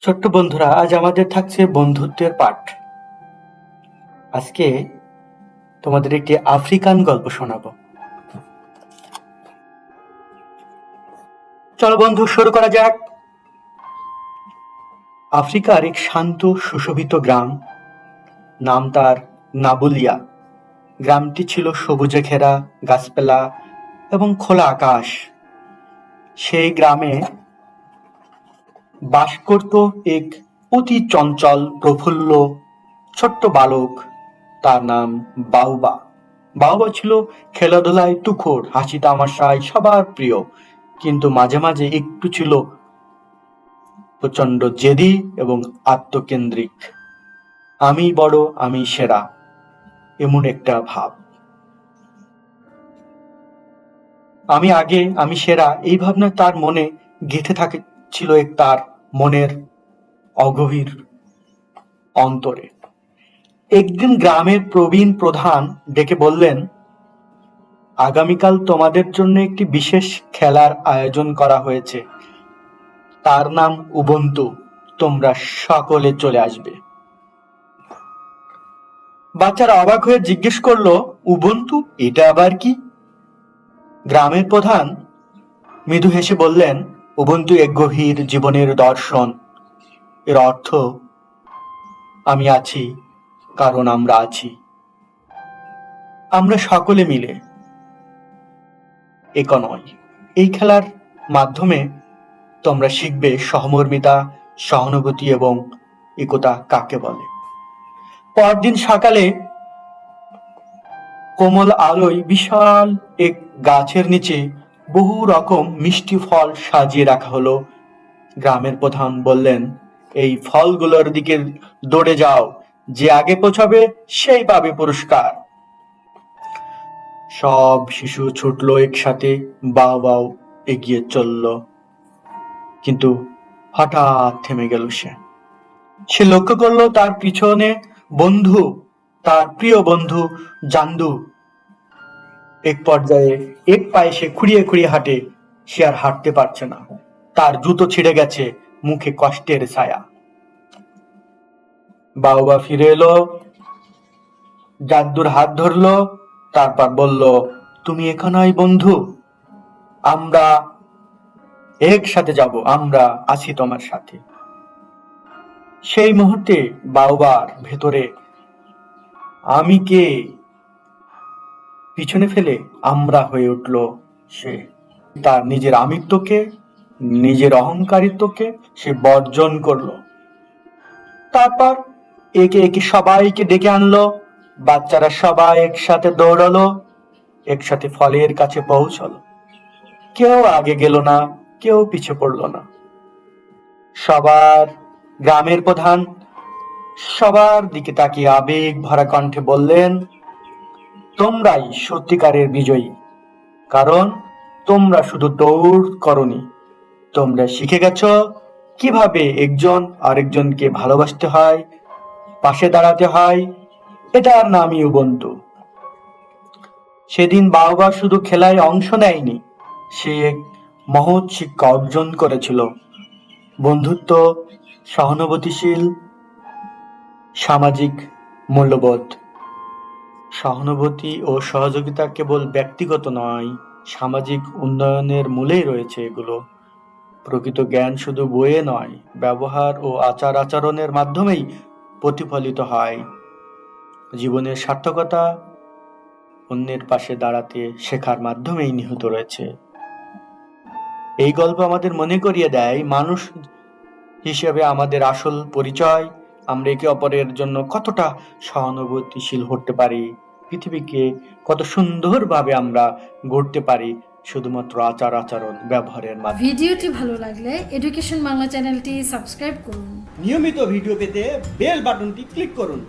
ছোট্ট বন্ধুরা, আজ আমাদের থাকছে বন্ধুত্বের পাঠ। আজকে তোমাদের একটি আফ্রিকান গল্প শোনাবো। চলো বন্ধু, শুরু করা যাক। আফ্রিকার এক শান্ত, সুশোভিত গ্রাম। নাম তার নাবুলিয়া। গ্রামটি ছিল সবুজে ঘেরা, গাছপালা এবং খোলা আকাশ। সেই গ্রামে বাস করত এক অতি চঞ্চল, প্রফুল্ল, ছোট্ট বালক। তার নাম বাউবা। বাউবা ছিল খেলাধুলায় তুখোর হাসি তামাশায় সবার প্রিয়। কিন্তু মাঝে মাঝে একটু ছিল প্রচণ্ড জেদি এবং আত্মকেন্দ্রিক। আমি বড়, আমি সেরা, এমন একটা ভাব। আমি আগে, আমি সেরা, এই ভাবনা তার মনে গেঁথে থাকে ছিল তার মনের অগভীর অন্তরে। একদিন গ্রামের প্রবীণ প্রধান ডেকে বললেন, আগামীকাল তোমাদের জন্য একটি বিশেষ খেলার আয়োজন করা হয়েছে। তার নাম উবন্তু তোমরা সকলে চলে আসবে। বাচ্চারা অবাক হয়ে জিজ্ঞেস করল উবন্তু এটা আবার কি? গ্রামের প্রধান মৃদু হেসে বললেন উবন্তু এক গভীর জীবনের দর্শন। এর অর্থ, আমি আছি, কারণ আমরা আছি। আমরা সকলে মিলে। এক নয় এই খেলার মাধ্যমে তোমরা শিখবে সহমর্মিতা, সহানুভূতি এবং একতা কাকে বলে। পরদিন সকালে কোমল আলোয় বিশাল এক গাছের নিচে বহু রকম মিষ্টি ফল সাজিয়ে রাখা হলো। গ্রামের প্রধান বললেন, এই ফলগুলোর দিকে দৌড়ে যাও, যে আগে পৌঁছাবে সেই পাবে পুরস্কার। সব শিশু ছুটলো একসাথে, বাও বাও এগিয়ে চলল। কিন্তু হঠাৎ থেমে গেল সে। সে লক্ষ্য করল তার পিছনে বন্ধু, তার প্রিয় বন্ধু জান্দু। এক পর্যায়ে এক পায়ে সে খুঁড়িয়ে খুঁড়িয়ে হাঁটে, সে আর হাঁটতে পারছে না। তার জুতো ছিঁড়ে গেছে, মুখে কষ্টের ছায়া। বাবা ফিরে এলো জাদ্দুর হাত ধরলো, তারপর বলল, তুমি এখানেই বন্ধু? আমরা একসাথে যাব, আমরা আছি তোমার সাথে। সেই মুহূর্তে বাউবার ভেতরে, আমি কে? পিছনে ফেলে আমরা হয়ে উঠল সে। তার নিজের আমিত্বকে, নিজের অহংকারিত্বকে সে বর্জন করল। তারপর একে একে সবাইকে ডেকে আনলো। বাচ্চারা সবাই একসাথে দৌড়ালো, একসাথে ফলের কাছে পৌঁছালো। কেউ আগে গেল না, কেউ পিছে পড়ল না। সবার গ্রামের প্রধান সবার দিকে তাকিয়ে আবেগ ভরা কণ্ঠে বললেন তোমরাই সত্যিকারের বিজয়ী। কারণ তোমরা শুধু দৌড় করনি। তোমরা শিখে গেছো কীভাবে একজন আরেকজনকে ভালোবাসতে হয়, পাশে দাঁড়াতে হয়, এটার নামই উবন্তু সেদিন বাবা শুধু খেলায় অংশ নেয়নি, সে এক মহৎ শিক্ষা অর্জন করেছিল। বন্ধুত্ব, সহানুভূতিশীল, সামাজিক মূল্যবোধ। সহানুভূতি ও সহযোগিতা কেবল ব্যক্তিগত নয়, সামাজিক উন্নয়নের মূলেই রয়েছে এগুলো। প্রকৃত জ্ঞান শুধু বইয়ে নয়, ব্যবহার ও আচার আচরণের মাধ্যমেই প্রতিফলিত হয়। জীবনের সার্থকতা অন্যের পাশে দাঁড়াতে শেখার মাধ্যমেই নিহিত রয়েছে। এই গল্প আমাদের মনে করিয়ে দেয়, মানুষ হিসেবে আমাদের আসল পরিচয় আমরা একে অপরের জন্য কতটা সহানুভূতিশীল হতে পারি? পৃথিবীকে কত সুন্দরভাবে আমরা গড়তে পারি শুধুমাত্র আচার আচরণ ব্যবহারের মাধ্যমে। ভিডিওটি ভালো লাগলে এডুকেশন বাংলা চ্যানেলটি সাবস্ক্রাইব করুন। নিয়মিত ভিডিও পেতে বেল বাটনটি ক্লিক করুন।